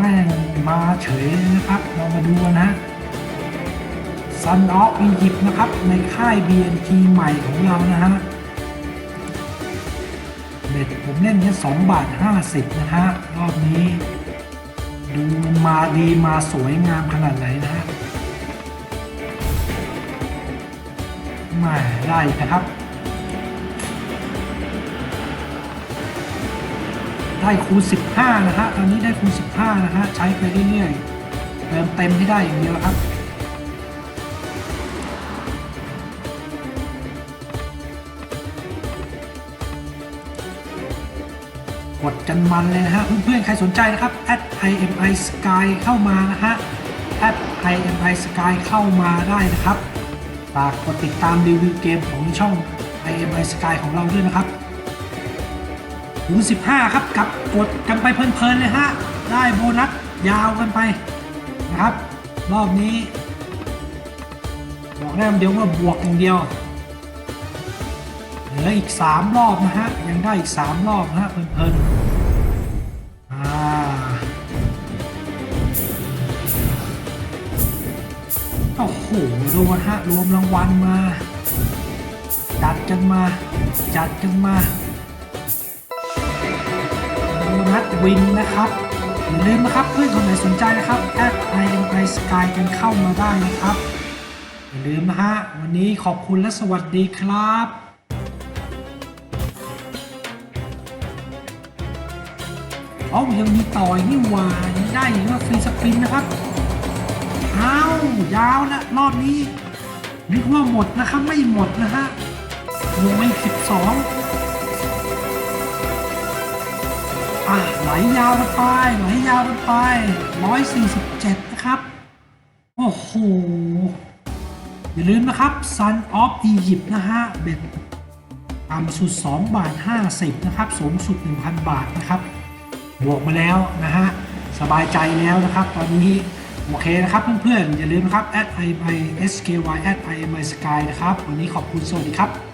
แม่งมาเฉยนะครับ เรามาดูกันนะ Sun of Egypt นะครับ ในค่าย BNT ใหม่ของเรานะฮะเบ็ดผมเล่นแค่2บาท50นะฮะ รอบนี้ ดูมันมาดีมาสวยงามขนาดไหนนะฮะมาได้นะครับ ได้คูณ 15 นะฮะตอนนี้ได้คูณ 15 นะฮะ ใช้ไปเรื่อยๆ เติมเต็มให้ได้อย่างเดียวครับ กดกันมันเลยนะฮะ เพื่อนๆ ใครสนใจนะครับ @imi sky เข้ามานะฮะ @imi sky เข้ามาได้นะครับ ฝากกดติดตามรีวิวเกมของช่อง imi sky ของเราด้วยนะครับ คูณ15 ครับกับกดกันไปเพลินๆเลยฮะ ได้โบนัสยาวกันไปนะครับ รอบนี้ บอกได้คำเดียวว่าบวกอย่างเดียว เหลืออีก 3 รอบนะฮะ ยังได้อีก 3 รอบนะฮะเพลินๆอ่าโอ้โหดูนะฮะรวมรางวัลมา จัดกันมา จัดกันมา นัทวินนะครับอย่าลืมนะครับเพื่อนคนไหนสนใจนะครับแอดไอเอ็มไอสกายกันเข้ามาได้นะครับ อย่าลืมนะฮะวันนี้ขอบคุณและสวัสดีครับอ๋อยังมีต่อยนี่หวานี่ได้อีกว่าฟรีสปินนะครับอ้าวยาวนะรอบนี้นึกว่าหมดนะครับไม่หมดนะฮะลงไสอง อะไหลยาวกันไปไหลยาวกันไป147นะครับ โอ้โห อย่าลืมนะครับ Sun of Egypt นะฮะเบ็ดต่ำสุด 2 บาท 50 นะครับ สูงสุด 1,000 บาทนะครับ บวกมาแล้วนะฮะ สบายใจแล้วนะครับ ตอนนี้โอเคนะครับเพื่อนๆ อย่าลืมนะครับ at i m y sky at i m y sky นะครับ วันนี้ขอบคุณสวัสดีครับ